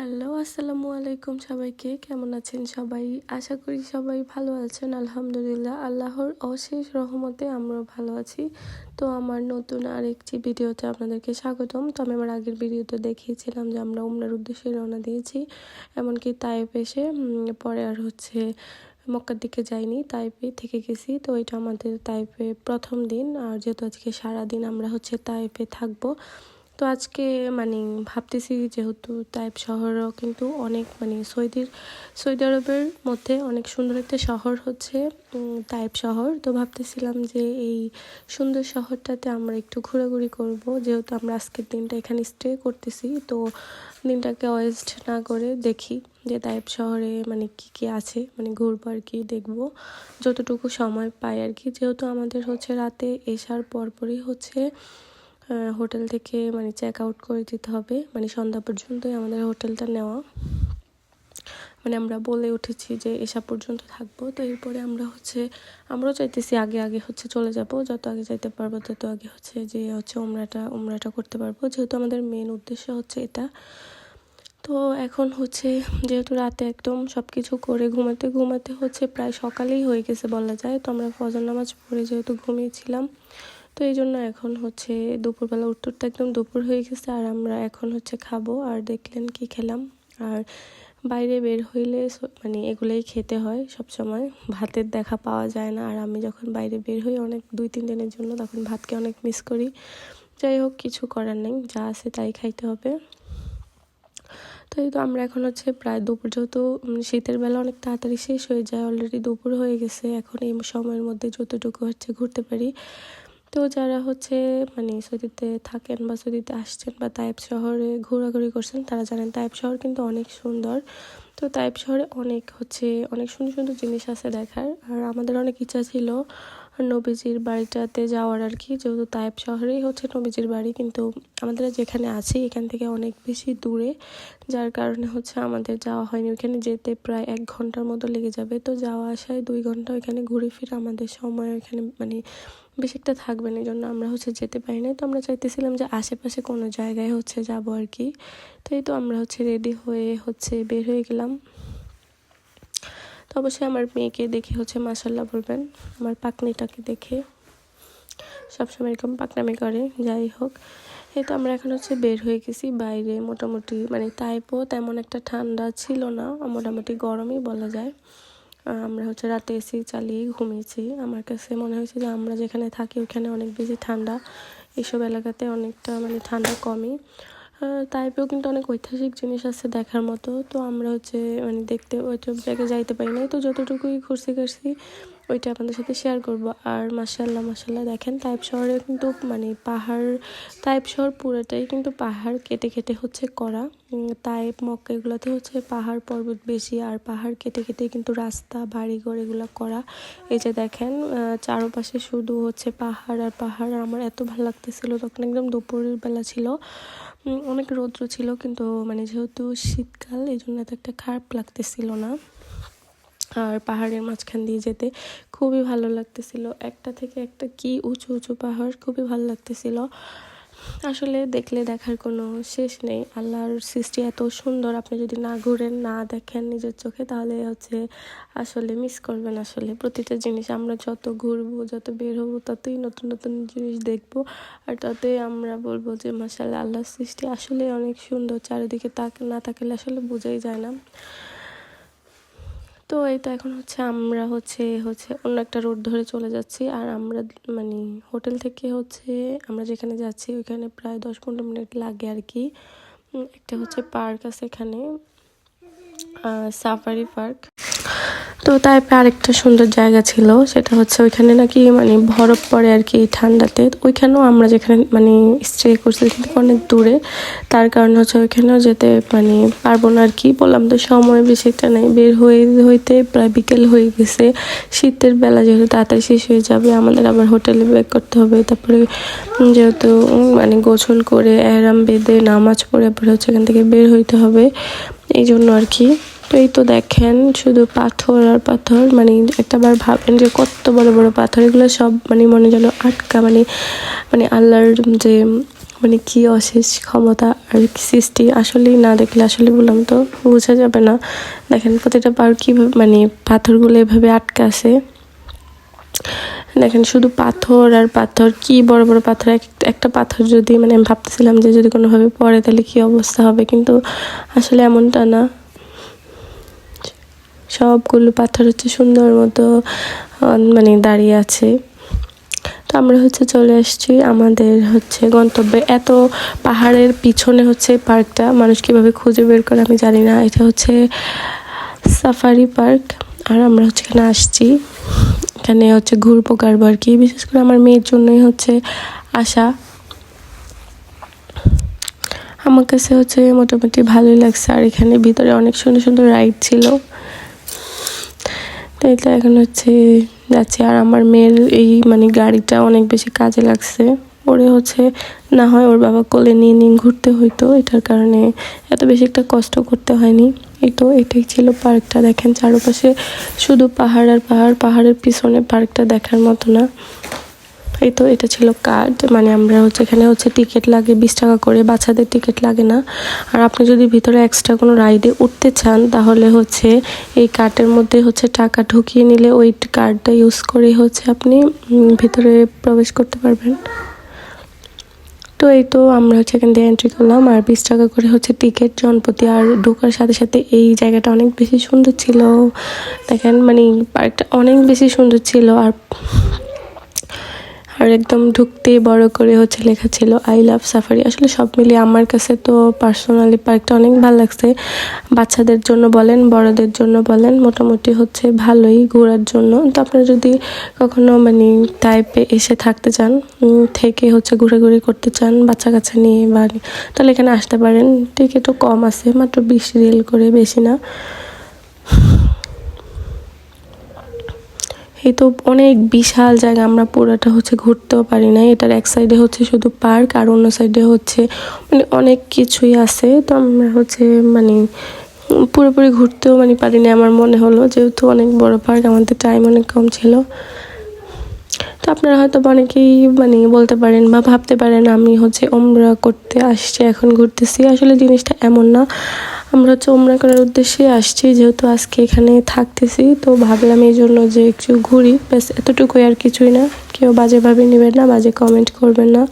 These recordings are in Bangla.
হ্যালো, আসসালামু আলাইকুম সবাইকে। কেমন আছেন সবাই? আশা করি সবাই ভালো আছেন, আলহামদুলিল্লাহ। আল্লাহর অশেষ রহমতে আমরা ভালো আছি। তো আমার নতুন আরেকটি ভিডিওতে আপনাদেরকে স্বাগতম। তো আমি আমার আগের ভিডিওতে দেখিয়েছিলাম যে আমরা উমরার উদ্দেশ্যে রওনা দিয়েছি। এমনকি তাইপ এসে পরে আর হচ্ছে মক্কার দিকে যাইনি, তাইপে থেকে গেছি। তো এটা আমাদের তাইপে প্রথম দিন। আর যেহেতু আজকে সারাদিন আমরা হচ্ছে তাইপে থাকব তো আজকে মানে ভাবতেছি যেহেতু তাইপ শহরও কিন্তু অনেক মানে সৌদির, সৌদি আরবের মধ্যে অনেক সুন্দর একটা শহর হচ্ছে তাইপ শহর। তো ভাবতেছিলাম যে এই সুন্দর শহরটাতে আমরা একটু ঘোরাঘুরি করব। যেহেতু আমরা আজকের দিনটা এখানে স্টে করতেছি, তো দিনটাকে ওয়েস্ট না করে দেখি যে তাইপ শহরে মানে কি কি আছে। মানে ঘুরবো আর কি, দেখব। যতটুকু সময় পাই আর কি। যেহেতু আমাদের হচ্ছে রাতে এসার পরপরই হচ্ছে হোটেল থেকে মানে চেক আউট করে দিতে হবে। মানে সন্ধ্যা পর্যন্তই আমাদের হোটেলটা নেওয়া। মানে আমরা বলে উঠেছি যে এসা পর্যন্ত থাকব। তো এরপরে আমরা হচ্ছে, আমরাও চাইতেছি আগে আগে হচ্ছে চলে যাব। যত আগে যাইতে পারব, তত আগে হচ্ছে যে হচ্ছে ওমরাটা ওমরাটা করতে পারব। যেহেতু আমাদের মেন উদ্দেশ্য হচ্ছে এটা। তো এখন হচ্ছে যেহেতু রাতে একদম সব কিছু করে ঘুমাতে ঘুমাতে হচ্ছে প্রায় সকালেই হয়ে গেছে বলা যায়। তো আমরা ফজর নামাজ পড়ে যেহেতু ঘুমিয়েছিলাম তো এই জন্য এখন হচ্ছে দুপুরবেলা উঠতে একদম দুপুর হয়ে গেছে আর আমরা এখন হচ্ছে খাব আর দেখলেন কি খেলাম। আর বাইরে বের হইলে মানে এগুলোই খেতে হয় সব সময় ভাতের দেখা পাওয়া যায় না। আর আমি যখন বাইরে বের হই অনেক দুই তিন দিনের জন্য তখন ভাতকে অনেক মিস করি। যাই হোক, কিছু করার নেই। যা আছে তাই খাইতে হবে। তো এই তো আমরা এখন হচ্ছে প্রায় দুপুর যেহেতু শীতের বেলা অনেক তাড়াতাড়ি শেষ হয়ে যায় অলরেডি দুপুর হয়ে গেছে। এখন এই সময়ের মধ্যে যতটুকু হচ্ছে ঘুরতে পারি। তো যারা হচ্ছে মানে সৌদিতে থাকেন বা সৌদিতে আসছেন বা তাইপ শহরে ঘোরাঘুরি করছেন, তারা জানেন তাইপ শহর কিন্তু অনেক সুন্দর। তো তাইপ শহরে অনেক হচ্ছে অনেক সুন্দর সুন্দর জিনিস আছে দেখার। আর আমাদের অনেক ইচ্ছা ছিল নবীজির বাড়িটাতে যাওয়ার আর কি, যেহেতু তাইপ শহরেই হচ্ছে নবীজির বাড়ি, কিন্তু আমাদের যেখানে আছি, এখান থেকে অনেক বেশি দূরে, যার কারণে হচ্ছে আমাদের যাওয়া হয়নি। ওইখানে যেতে প্রায় এক ঘণ্টার মতো লেগে যাবে। তো যাওয়া আসায় দুই ঘণ্টা ওইখানে ঘুরে ফিরে আমাদের সময় ওইখানে মানে বেশি একটা থাকবে না এই জন্য আমরা হচ্ছে যেতে পারি না তো আমরা চাইতেছিলাম যে আশেপাশে কোনো জায়গায় হচ্ছে যাব আর কি। তো এই তো আমরা হচ্ছে রেডি হয়ে হচ্ছে বের হয়ে গেলাম। অবশ্যই আমার মেয়েকে দেখে হচ্ছে মাসাল্লাহ বলবেন। আমার পাকনিটাকে দেখে। সবসময় এরকম পাকনামি করে, যাই হোক। এই তো আমরা এখন হচ্ছে বের হয়ে গেছি বাইরে মোটামুটি মানে তাইপও তেমন একটা ঠান্ডা ছিল না, মোটামুটি গরমই বলা যায়। আমরা হচ্ছে রাতে এসি চালিয়ে ঘুমিয়েছি। আমার কাছে মনে হয়েছে যে আমরা যেখানে থাকি ওখানে অনেক বেশি ঠান্ডা। এইসব এলাকাতে অনেকটা মানে ঠান্ডা কমই। তাইপেও কিন্তু অনেক ঐতিহাসিক জিনিস আছে দেখার মতো। তো আমরা হচ্ছে মানে দেখতে ওইসব জায়গায় যাইতে পারি নাই। তো যতটুকুই ঘুরছি ঘুরছি, ওইটা আপনাদের সাথে শেয়ার করব। আর মাসাল্লাহ মাসাল্লাহ দেখেন তাইপ শহরে কিন্তু মানে পাহাড় তাইপ শহর পুরোটাই কিন্তু পাহাড় কেটে কেটে হচ্ছে করা। তাইপ মক্কা এগুলোতে হচ্ছে পাহাড় পর্বত বেশি, আর পাহাড় কেটে কেটে কিন্তু রাস্তা, বাড়িঘর এগুলো করা। এই যে দেখেন চারপাশে শুধু হচ্ছে পাহাড় আর পাহাড়। আমার এত ভালো লাগতেছিল, তখন একদম দুপুরের বেলা ছিল। অনেক রৌদ্র ছিল, কিন্তু মানে যেহেতু শীতকাল এই জন্য এত একটা খারাপ লাগতেছিল না। আর পাহাড়ের মাঝখান দিয়ে যেতে খুবই ভালো লাগতেছিল। একটা থেকে একটা কি উঁচু উঁচু পাহাড় খুবই ভালো লাগতেছিল। আসলে দেখলে দেখার কোনো শেষ নেই। আল্লাহর সৃষ্টি এত সুন্দর, আপনি যদি না ঘুরেন, না দেখেন নিজের চোখে, তাহলে হচ্ছে আসলে মিস করবেন আসলে। প্রতিটা জিনিস আমরা যত ঘুরবো, যত বের হব, ততই নতুন নতুন জিনিস দেখব। আর ততই আমরা বলব যে মাসাল্লাহ আল্লাহর সৃষ্টি আসলে অনেক সুন্দর। চারিদিকে তাক, না থাকলে আসলে বোঝাই যায় না। তো এই তো এখন হচ্ছে আমরা হচ্ছে হচ্ছে অন্য একটা রোড ধরে চলে যাচ্ছি। আর আমরা মানে হোটেল থেকে হচ্ছে আমরা যেখানে যাচ্ছি ওইখানে প্রায় দশ পনেরো মিনিট লাগে আর কি। একটা হচ্ছে পার্ক আছে এখানে সাফারি পার্ক তো তাই আরেকটা সুন্দর জায়গা ছিল, সেটা হচ্ছে ওইখানে নাকি মানে বরফ পড়ে আর কি ঠান্ডাতে। ওইখানেও আমরা যেখানে মানে স্টে করছি কিন্তু অনেক দূরে। তার কারণে হচ্ছে ওইখানেও যেতে মানে পারব না আর কি। বললাম তো সময় বেশি একটা নেই, বের হয়ে, হইতে প্রায় বিকেল হয়ে গেছে। শীতের বেলা যেহেতু তাড়াতাড়ি শেষ হয়ে যাবে, আমাদের আবার হোটেলে ব্যাক করতে হবে। তারপরে যেহেতু মানে গোসল করে এরাম বেঁধে নামাজ পড়ে পরে হচ্ছে এখান থেকে বের হইতে হবে। এই জন্য আর কি। তো এই তো দেখেন, শুধু পাথর আর পাথর মানে একটা বার ভাবেন যে কত বড় বড় পাথর, এগুলো সব মানে মনে যেন আটকা মানে মানে আল্লাহর যে মানে কি অশেষ ক্ষমতা আর সৃষ্টি, আসলেই না দেখলে আসলে বললাম তো, বোঝা যাবে না। দেখেন প্রতিটা পার্ক কীভাবে মানে পাথরগুলো এভাবে আটকে আছে। দেখেন শুধু পাথর আর পাথর, কি বড় বড় পাথর, এক- একটা পাথর যদি মানে আমি ভাবতেছিলাম যে যদি কোনোভাবে পড়ে তাহলে কি অবস্থা হবে, কিন্তু আসলে এমনটা না। সবগুলো পাথর হচ্ছে সুন্দর মতো মানে দাঁড়িয়ে আছে। তো আমরা হচ্ছে চলে আসছি আমাদের হচ্ছে গন্তব্যে। এত পাহাড়ের পিছনে হচ্ছে পার্কটা, মানুষ কীভাবে খুঁজে বের করে আমি জানি না। এটা হচ্ছে সাফারি পার্ক। আর আমরা হচ্ছে এখানে আসছি। এখানে হচ্ছে ঘুরবো কারবো আর কি। বিশেষ করে আমার মেয়ের জন্যই হচ্ছে আসা। আমার কাছে হচ্ছে মোটামুটি ভালোই লাগছে। আর এখানে ভিতরে অনেক সুন্দর সুন্দর রাইড ছিল। তো এটা এখন হচ্ছে যাচ্ছে। আর আমার মেয়ের এই মানে গাড়িটা অনেক বেশি কাজে লাগছে। ওরে হচ্ছে না হয় ওর বাবা কোলে নিয়ে নিন ঘুরতে হইতো, এটার কারণে এত বেশি একটা কষ্ট করতে হয়নি। এই তো এটাই ছিল পার্কটা, দেখেন চারপাশে শুধু পাহাড় আর পাহাড়, পাহাড়ের পিছনে পার্কটা দেখার মতো না। এই তো, এটা ছিল কার্ড মানে আমরা হচ্ছে এখানে হচ্ছে টিকিট লাগে, বিশ টাকা করে, বাচ্চাদের টিকিট লাগে না। আর আপনি যদি ভিতরে এক্সট্রা কোনো রাইডে উঠতে চান, তাহলে হচ্ছে এই কার্ডের মধ্যে হচ্ছে টাকা ঢুকিয়ে নিলে ওই কার্ডটা ইউজ করে হচ্ছে আপনি ভিতরে প্রবেশ করতে পারবেন। তো এই তো আমরা হচ্ছে এখান দিয়ে এন্ট্রি করলাম, আর বিশ টাকা করে হচ্ছে টিকিট জনপ্রতি আর ঢোকার সাথে সাথে এই জায়গাটা অনেক বেশি সুন্দর ছিল। দেখেন মানে পার্কটা অনেক বেশি সুন্দর ছিল, আর আর একদম ঢুকতে বড় করে হচ্ছে লেখা ছিল আই লাভ সাফারি আসলে সব মিলিয়ে আমার কাছে তো পার্সোনালি পার্কটা অনেক ভালো লাগছে। বাচ্চাদের জন্য বলেন, বড়দের জন্য বলেন, মোটামুটি হচ্ছে ভালোই ঘোরার জন্য। তো আপনারা যদি কখনো মানে টাইপে এসে থাকতে চান থেকে হচ্ছে ঘোরাঘুরি করতে চান বাচ্চা কাচ্চা নিয়ে বা তাহলে এখানে আসতে পারেন। টিকিটও কম আছে, মাত্র বিশ রিল করে, বেশি না। এই তো অনেক বিশাল জায়গা, আমরা পুরোটা হচ্ছে ঘুরতেও পারি না এটার এক সাইডে হচ্ছে শুধু পার্ক আর অন্য সাইডে হচ্ছে মানে অনেক কিছুই আছে। তো আমরা হচ্ছে মানে পুরোপুরি ঘুরতেও মানে পারিনি আমার মনে হলো যেহেতু অনেক বড় পার্ক আমাদের টাইম অনেক কম ছিল। তো আপনারা হয়তো অনেকেই মানে বলতে পারেন বা ভাবতে পারেন, আমি হচ্ছে ওমরা করতে আসছি, এখন ঘুরতেছি। আসলে জিনিসটা এমন না। আমরা হচ্ছে ওমরা করার উদ্দেশ্যে আসছি, যেহেতু আজকে এখানে থাকতেছি, তো ভাবলাম এই জন্য যে একটু ঘুরি। ব্যাস, এতটুকুই আর কিছুই না। কেউ বাজেভাবে নেবেন না, বাজে কমেন্ট করবেন না।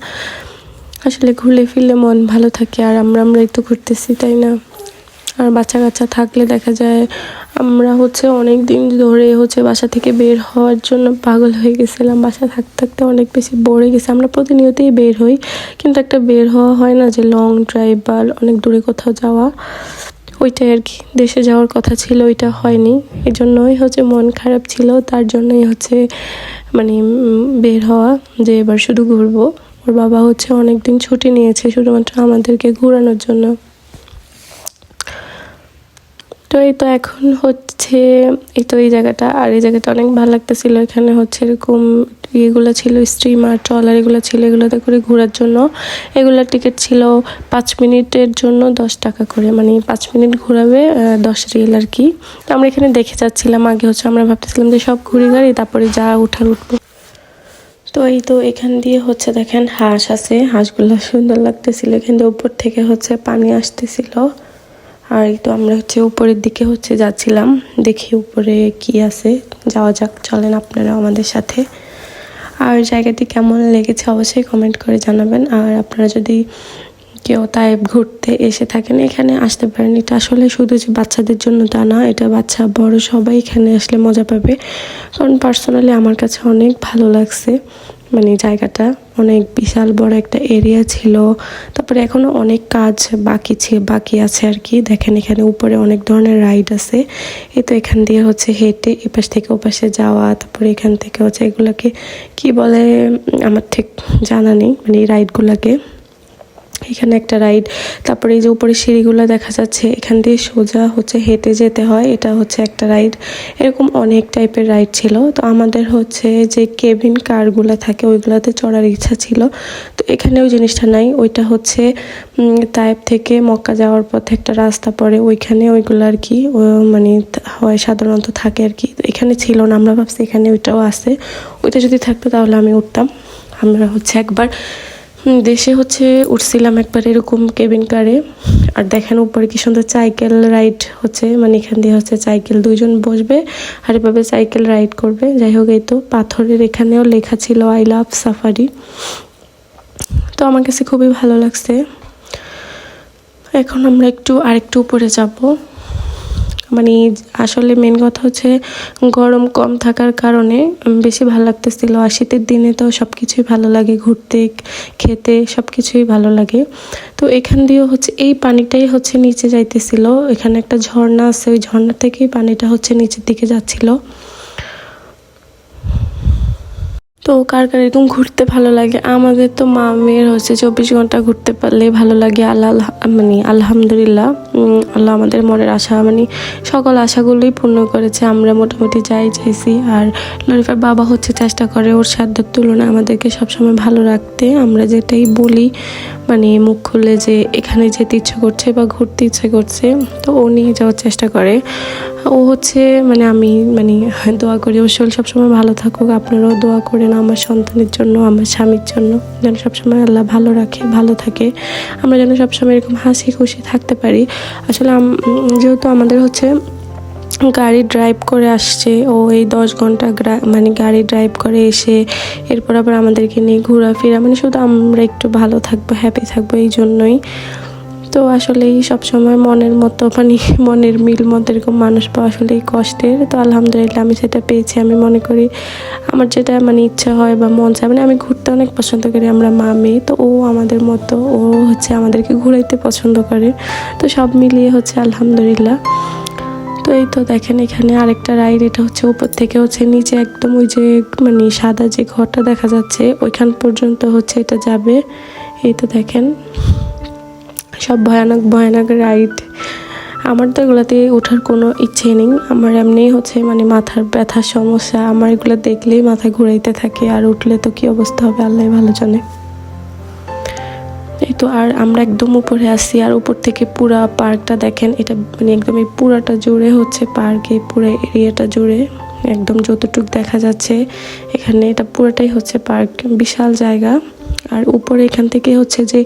আসলে ঘুরে ফিরলে মন ভালো থাকে, আর আমরা আমরা একটু ঘুরতেছি, তাই না? আর বাচ্চা কাচ্চা থাকলে দেখা যায় আমরা হচ্ছে অনেক দিন ধরে হচ্ছে বাসা থেকে বের হওয়ার জন্য পাগল হয়ে গেছিলাম। বাসা থাকতে থাকতে অনেক বেশি বড়ে গেছে। আমরা প্রতিনিয়তই বের হই, কিন্তু একটা বের হওয়া হয় না যে লং ড্রাইভ বা অনেক দূরে কোথাও যাওয়া। ওইটাই আর কি। দেশে যাওয়ার কথা ছিল, ওইটা হয়নি। এই জন্যই হচ্ছে মন খারাপ ছিল, তার জন্যই হচ্ছে মানে বের হওয়া যে এবার শুধু ঘুরবো। ওর বাবা হচ্ছে অনেক দিন ছুটি নিয়েছে, শুধুমাত্র আমাদেরকে ঘোরানোর জন্য। তো এই তো এখন হচ্ছে, এই তো এই জায়গাটা। আর এই জায়গাটা অনেক ভালো লাগতেছিল। এখানে হচ্ছে এরকম ইয়েগুলো ছিল স্ট্রিমার ট্রলার এগুলো ছিল, এগুলোতে করে ঘোরার জন্য। এগুলোর টিকিট ছিল পাঁচ মিনিটের জন্য দশ টাকা করে। মানে পাঁচ মিনিট ঘোরাবে দশ রিয়েল আর কি। তো আমরা এখানে দেখে যাচ্ছিলাম। আগে হচ্ছে আমরা ভাবতেছিলাম যে সব ঘুরি গাড়ি, তারপরে যা উঠার উঠবো। তো এই তো এখান দিয়ে হচ্ছে দেখেন হাঁস আছে। হাঁসগুলো সুন্দর লাগতেছিল। এখান দিয়ে উপর থেকে হচ্ছে পানি আসতেছিল। আর এই তো আমরা হচ্ছে উপরের দিকে হচ্ছে যাচ্ছিলাম। দেখি উপরে কি আছে। যাওয়া যাক, চলেন আপনারা আমাদের সাথে। আর জায়গাটি কেমন লেগেছে অবশ্যই কমেন্ট করে জানাবেন। আর আপনারা যদি কেউ তাই ঘুরতে এসে থাকেন, এখানে আসতে পারেন। এটা আসলে শুধু যে বাচ্চাদের জন্য তা না, এটা বাচ্চা, বড় সবাই এখানে আসলে মজা পাবে। কারণ পার্সোনালি আমার কাছে অনেক ভালো লাগছে। মানে জায়গাটা অনেক বিশাল বড় একটা এরিয়া ছিল। তারপরে এখনও অনেক কাজ বাকি ছে, বাকি আছে আর কি দেখেন এখানে উপরে অনেক ধরনের রাইড আছে। এই তো এখান দিয়ে হচ্ছে হেঁটে এপাশ থেকে ওপাশে যাওয়া, তারপরে এখান থেকে হচ্ছে এগুলোকে কি বলে, আমার ঠিক জানা নেই মানে এই রাইডগুলোকে এখানে একটা রাইড তারপরে এই যে উপরে সিঁড়িগুলো দেখা যাচ্ছে, এখান দিয়ে সোজা হচ্ছে হেঁটে যেতে হয়। এটা হচ্ছে একটা রাইড এরকম অনেক টাইপের রাইড ছিল। তো আমাদের হচ্ছে যে কেবিন কারগুলো থাকে, ওইগুলোতে চড়ার ইচ্ছা ছিল। তো এখানে ওই জিনিসটা নাই, ওইটা হচ্ছে তায়েব থেকে মক্কা যাওয়ার পথে একটা রাস্তা পড়ে, ওইখানে ওইগুলো আর কি মানে হয় সাধারণত থাকে আর কি। তো এখানে ছিল না, আমরা ভাবছি এখানে ওইটাও আছে। ওইটা যদি থাকতো তাহলে আমি উঠতাম। আমরা হচ্ছে একবার দেশে হচ্ছে উঠছিলাম একবার এরকম কেবিন কারে আর দেখেন উপরে কি সুন্দর সাইকেল রাইড হচ্ছে মানে এখান দিয়ে হচ্ছে সাইকেল দুইজন বসবে, আর এভাবে সাইকেল রাইড করবে। যাই হোক, এই তো পাথরের এখানেও লেখা ছিল আই লাভ সাফারি তো আমার কাছে খুবই ভালো লাগছে। এখন আমরা একটু আরেকটু উপরে যাব। মানে আসলে মেন কথা হচ্ছে গরম কম থাকার কারণে বেশি ভালো লাগতেছিল। আর শীতের দিনে তো সব কিছুই ভালো লাগে, ঘুরতে, খেতে সব কিছুই ভালো লাগে। তো এখান দিয়েও হচ্ছে, এই পানিটাই হচ্ছে নিচে যাইতেছিল। এখানে একটা ঝর্ণা আছে, ওই ঝর্ণা থেকেই পানিটা হচ্ছে নিচের দিকে যাচ্ছিল। তো কার কার এরকম ঘুরতে ভালো লাগে? আমাদের তো মা মেয়ের হচ্ছে চব্বিশ ঘণ্টা ঘুরতে পারলে ভালো লাগে। আল্লাহ মানে আলহামদুলিল্লাহ। আল্লাহ আমাদের মনের আশা মানে সকল আশাগুলোই পূর্ণ করেছে। আমরা মোটামুটি যাই চাইছি আর লরিফার বাবা হচ্ছে চেষ্টা করে ওর সাধ্যের তুলনায় আমাদেরকে সবসময় ভালো রাখতে। আমরা যেটাই বলি মানে মুখ খুলে যে এখানে যেতে ইচ্ছে করছে বা ঘুরতে ইচ্ছে করছে, তো ও নিয়ে যাওয়ার চেষ্টা করে। ও হচ্ছে মানে আমি মানে দোয়া করি, ওর শরীর সবসময় ভালো থাকুক, আপনারাও দোয়া করেন আমার সন্তানের জন্য, আমার স্বামীর জন্য, যেন সবসময় আল্লাহ ভালো রাখে, ভালো থাকে। আমরা যেন সবসময় এরকম হাসি খুশি থাকতে পারি। আসলে যেহেতু আমাদের হচ্ছে গাড়ি ড্রাইভ করে আসছে। ও এই দশ ঘণ্টা মানে গাড়ি ড্রাইভ করে এসে এরপর আবার আমাদেরকে নিয়ে ঘোরাফেরা মানে শুধু আমরা একটু ভালো থাকব হ্যাপি থাকব এই জন্যই। তো আসলেই সবসময় মনের মতো মানে মনের মিল মতো এরকম মানুষ পাওয়া আসলেই কষ্টের। তো আলহামদুলিল্লাহ আমি সেটা পেয়েছি, আমি মনে করি আমার যেটা মানে ইচ্ছা হয় বা মন চায় মানে আমি ঘুরতে অনেক পছন্দ করি, আমরা মা, মেয়ে। তো ও আমাদের মতো, ও হচ্ছে আমাদেরকে ঘুরাইতে পছন্দ করে। তো সব মিলিয়ে হচ্ছে আলহামদুলিল্লাহ। তো এই তো দেখেন এখানে আরেকটা রাইড, এটা হচ্ছে উপর থেকে হচ্ছে নিচে একদম ওই যে মানে সাদা যে ঘরটা দেখা যাচ্ছে, ওইখান পর্যন্ত হচ্ছে এটা যাবে। এই তো দেখেন, সব ভয়ানক ভয়ানক রাইড। আমার তো এগুলোতে ওঠার কোনো ইচ্ছে নেই। আমার এমনিই হচ্ছে মানে মাথার ব্যথার সমস্যা, আমার এগুলো দেখলেই মাথা ঘুরাইতে থাকে, আর উঠলে তো কি অবস্থা হবে, আল্লাহ ভালো জানে। এই তো আর আমরা একদম উপরে আসি আর উপর থেকে পুরা পার্কটা দেখেন, এটা মানে একদম এই পুরাটা জুড়ে হচ্ছে পার্কে পুরো এরিয়াটা জুড়ে একদম যতটুক দেখা যাচ্ছে। এখানে এটা পুরোটাই হচ্ছে পার্ক, বিশাল জায়গা। আর উপরে এখান থেকে হচ্ছে যে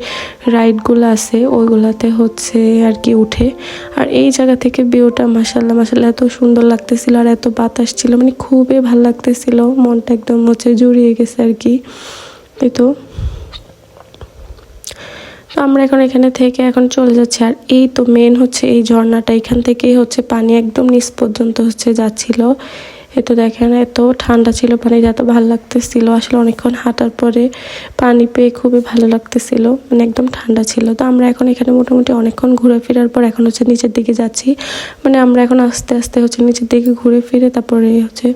রাইডগুলো আছে, ওইগুলাতে হচ্ছে আর কি উঠে। আর এই জায়গা থেকে ভিউটা মাসাল্লাহ মাসাল্লাহ এত সুন্দর লাগতেছিল আর এত বাতাস ছিল মানে খুবই ভালো লাগতেছিল। মনটা একদম হচ্ছে জুড়িয়ে গেছে আর কি। এই তো তো আমরা এখন এখানে থেকে এখন চলে যাচ্ছি। আর এই তো মেন হচ্ছে এই ঝর্ণাটা। এখান থেকেই হচ্ছে পানি একদম নিচ পর্যন্ত হচ্ছে যাচ্ছিল। তো দেখেন, এত ঠান্ডা ছিল পানি এত ভালো লাগতেছিল। আসলে অনেকক্ষণ হাঁটার পরে পানি পেয়ে খুবই ভালো লাগতেছিল। মানে একদম ঠান্ডা ছিল। তো আমরা এখন এখানে মোটামুটি অনেকক্ষণ ঘুরে ফেরার পর এখন হচ্ছে নিচের দিকে যাচ্ছি। মানে আমরা এখন আস্তে আস্তে হচ্ছে নিচের দিকে ঘুরে ফিরে তারপরে হচ্ছে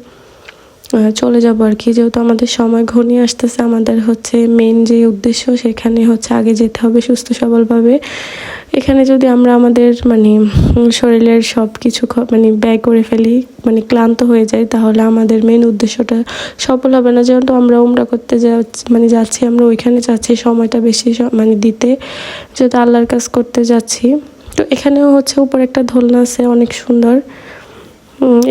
চলে যাব আর কি। যেহেতু আমাদের সময় ঘনিয়ে আসতেছে, আমাদের হচ্ছে মেন যে উদ্দেশ্য, সেখানে হচ্ছে আগে যেতে হবে সুস্থ সবলভাবে। এখানে যদি আমরা আমাদের মানে শরীরের সব কিছু মানে ব্যয় করে ফেলি মানে ক্লান্ত হয়ে যাই, তাহলে আমাদের মেন উদ্দেশ্যটা সফল হবে না। যেহেতু আমরা উমরা করতে যা মানে যাচ্ছি, আমরা ওইখানে যাচ্ছি, সময়টা বেশি মানে দিতে। যেহেতু আল্লাহর কাজ করতে যাচ্ছি। তো এখানেও হচ্ছে উপর একটা দোলনা আছে, অনেক সুন্দর।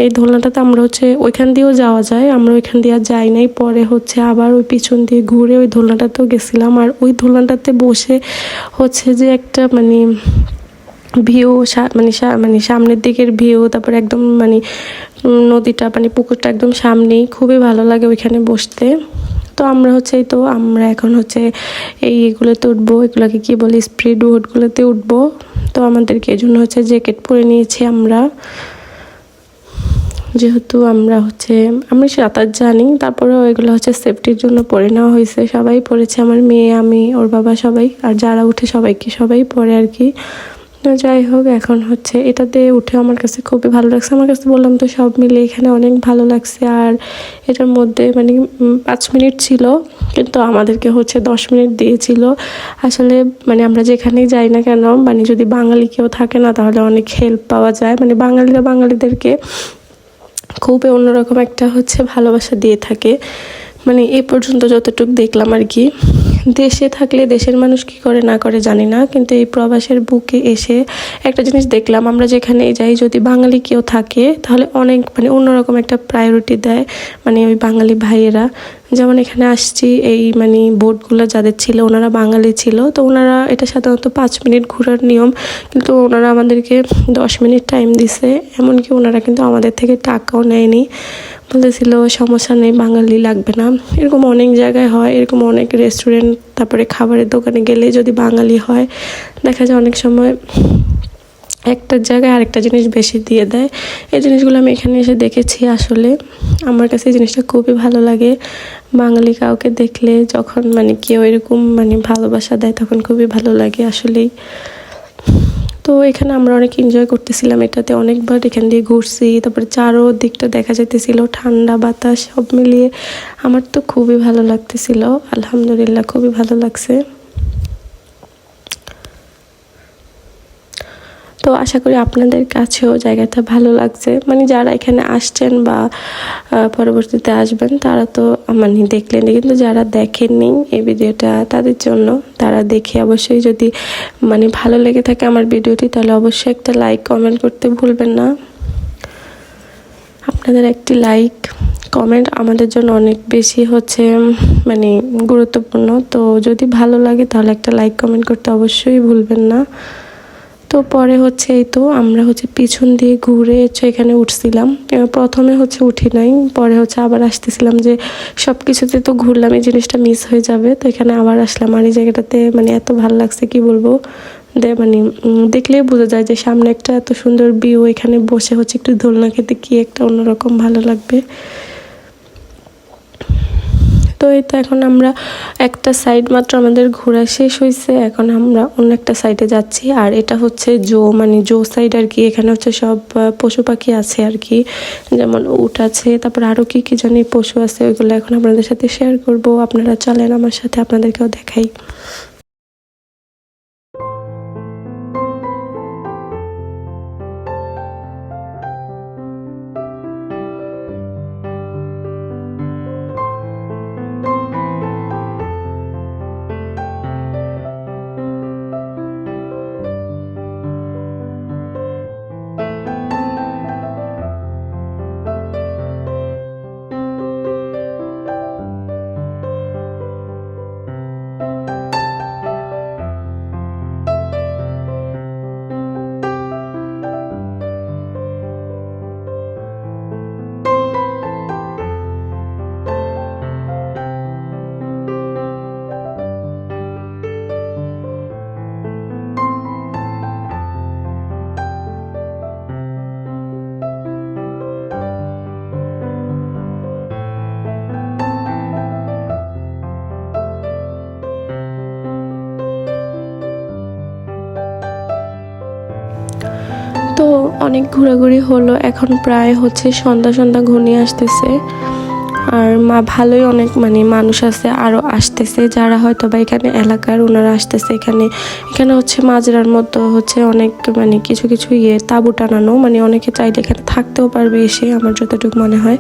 এই দোলনাটাতে আমরা হচ্ছে ওইখান দিয়েও যাওয়া যায়, আমরা ওইখান দিয়ে আর যাই নাই। পরে হচ্ছে আবার ওই পিছন দিয়ে ঘুরে ওই দোলনাটাতেও গেছিলাম। আর ওই দোলনাটাতে বসে হচ্ছে যে একটা মানে ভিউ মানে মানে সামনের দিকের ভিউ, তারপরে একদম মানে নদীটা মানে পুকুরটা একদম সামনেই। খুবই ভালো লাগে ওইখানে বসতে। তো আমরা হচ্ছে তো, আমরা এখন হচ্ছে এই এগুলোতে উঠবো, এগুলোকে কী বলে, স্প্রিড বোটগুলোতে উঠবো। তো আমাদেরকে এই জন্য হচ্ছে জ্যাকেট পরে নিয়েছি আমরা। যেহেতু আমরা হচ্ছে আমি সাঁতার জানি, তারপরেও এগুলো হচ্ছে সেফটির জন্য পরে নেওয়া হয়েছে। সবাই পড়েছে, আমার মেয়ে, আমি, ওর বাবা সবাই, আর যারা উঠে সবাইকে সবাই পরে আর কি। যাই হোক, এখন হচ্ছে এটাতে উঠে আমার কাছে খুবই ভালো লাগছে। আমার কাছে বললাম তো সব মিলে এখানে অনেক ভালো লাগছে, আর এটার মধ্যে মানে পাঁচ মিনিট ছিল, কিন্তু আমাদেরকে হচ্ছে দশ মিনিট দিয়েছিল। আসলে মানে আমরা যেখানেই যাই না কেন মানে যদি বাঙালি কেউ থাকে না, তাহলে অনেক হেল্প পাওয়া যায়। মানে বাঙালিরা বাঙালিদেরকে খুবই অন্যরকম একটা হচ্ছে ভালোবাসা দিয়ে থাকে। মানে এ পর্যন্ত যতটুকু দেখলাম আর কি। দেশে থাকলে দেশের মানুষ কি করে না করে জানি না। কিন্তু এই প্রবাসের বুকে এসে একটা জিনিস দেখলাম, আমরা যেখানে যাই, যদি বাঙালি কেউ থাকে, তাহলে অনেক মানে অন্যরকম একটা প্রায়োরিটি দেয়। মানে ওই বাঙালি ভাইয়েরা। যেমন এখানে আসছি, এই মানে বোটগুলো যাদের ছিল ওনারা বাঙালি ছিল, তো ওনারা এটা সাধারণত পাঁচ মিনিট ঘোরার নিয়ম। কিন্তু ওনারা আমাদেরকে দশ মিনিট টাইম দিছে, এমনকি ওনারা কিন্তু আমাদের থেকে টাকাও নেয়নি। বলেছিল, সমস্যা নেই, বাঙালি লাগবে না। এরকম অনেক জায়গায় হয়, এরকম অনেক রেস্টুরেন্ট তারপরে খাবারের দোকানে গেলে যদি বাঙালি হয়, দেখা যায় অনেক সময় একটা জায়গায় আরেকটা জিনিস বেশি দিয়ে দেয়। এই জিনিসগুলো আমি এখানে এসে দেখেছি আসলে। আমার কাছে এই জিনিসটা খুবই ভালো লাগে। বাঙালি কাউকে দেখলে যখন মানে কেউ এরকম মানে ভালোবাসা দেয় তখন খুবই ভালো লাগে আসলেই। তো এখানে আমরা অনেক এনজয় করতেছিলাম এটাতে। অনেকবার এখান দিয়ে ঘুরছি, তারপরে চারো দিকটা দেখা যাইতেছিল, ঠান্ডা বাতাস সব মিলিয়ে। আমার তো খুবই ভালো লাগতেছিল। আলহামদুলিল্লাহ, খুবই ভালো লাগছে। তো আশা করি আপনাদের কাছেও জায়গাটা ভালো লাগছে। মানে যারা এখানে আসছেন বা পরবর্তীতে আসবেন, তারা তো মানে দেখলেন কিন্তু যারা দেখেননি এই ভিডিওটা তাদের জন্য, তারা দেখে অবশ্যই যদি মানে ভালো লেগে থাকে আমার ভিডিওটি, তাহলে অবশ্যই একটা লাইক, কমেন্ট করতে ভুলবেন না। আপনাদের একটি লাইক, কমেন্ট আমাদের জন্য অনেক বেশি হচ্ছে মানে গুরুত্বপূর্ণ। তো যদি ভালো লাগে তাহলে একটা লাইক, কমেন্ট করতে অবশ্যই ভুলবেন না। তো পরে হচ্ছে এই তো আমরা হচ্ছে পিছন দিয়ে ঘুরে হচ্ছে এখানে উঠছিলাম। প্রথমে হচ্ছে উঠি নাই, পরে হচ্ছে আবার আসতেছিলাম যে সব কিছুতে তো ঘুরলাম, এই জিনিসটা মিস হয়ে যাবে, তো এখানে আবার আসলাম। আর এই জায়গাটাতে মানে এত ভালো লাগছে, কি বলব? দে মানে দেখলেই বোঝা যায় যে সামনে একটা এত সুন্দর ভিউ এখানে বসে হচ্ছে একটু দোলনা খেতে কি একটা অন্যরকম ভালো লাগবে। তো এই তো এখন আমরা একটা সাইড মাত্র আমাদের ঘোরা শেষ হয়েছে এখন আমরা অন্য একটা সাইডে যাচ্ছি। আর এটা হচ্ছে জো মানে জো সাইড আর কি। এখানে হচ্ছে সব পশু পাখি আছে আর কি। যেমন উট আছে, তারপর আরও কি কী জানি পশু আছে, ওইগুলো এখন আপনাদের সাথে শেয়ার করব। আপনারা চলেন আমার সাথে, আপনাদেরকেও দেখাই। অনেক ঘোরাঘুরি হলো এখন প্রায় হচ্ছে সন্ধ্যা সন্ধ্যা ঘনিয়ে আসতেছে। আর মা ভালোই অনেক মানে মানুষ আছে আরও আসতেছে, যারা হয়তো বা এখানে এলাকার ওনারা আসতেছে এখানে। এখানে হচ্ছে মাজরার মতো হচ্ছে অনেক মানে কিছু কিছু ইয়ে তাবু টানানো মানে অনেকে চাইলে এখানে থাকতেও পারবে এসে, আমার যতটুকু মনে হয়।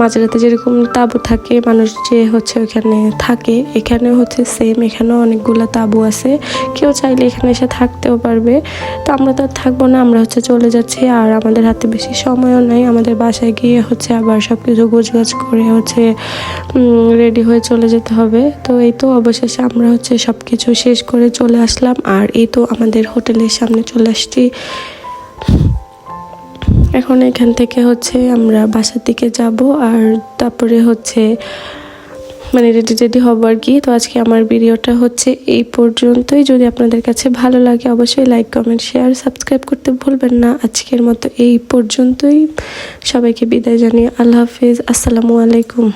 মাজরাতে যেরকম তাবু থাকে, মানুষ যে হচ্ছে ওখানে থাকে, এখানে হচ্ছে সেম এখানেও অনেকগুলো তাবু আছে। কেউ চাইলে এখানে এসে থাকতেও পারবে। তো আমরা তো আর থাকব না, আমরা হচ্ছে চলে যাচ্ছি, আর আমাদের হাতে বেশি সময়ও নাই, আমাদের বাসায় গিয়ে হচ্ছে আবার সব কিছু গোছগাছ করে হচ্ছে রেডি হয়ে চলে যেতে হবে। তো এই তো অবশেষে আমরা হচ্ছে সব কিছু শেষ করে চলে আসলাম। আর এই তো আমাদের হোটেলের সামনে চলে আসছি। এখন এখান থেকে হচ্ছে আমরা বাসার দিকে যাব। আর তারপরে হচ্ছে মানে রেডি রেডি হব আর কি। তো আজকে আমার ভিডিওটা হচ্ছে এই পর্যন্তই। যদি আপনাদের কাছে ভালো লাগে, অবশ্যই লাইক কমেন্ট শেয়ার সাবস্ক্রাইব করতে ভুলবেন না। আজকের মতো এই পর্যন্তই। সবাইকে বিদায় জানিয়ে আল্লাহ হাফিজ। আসসালামু আলাইকুম।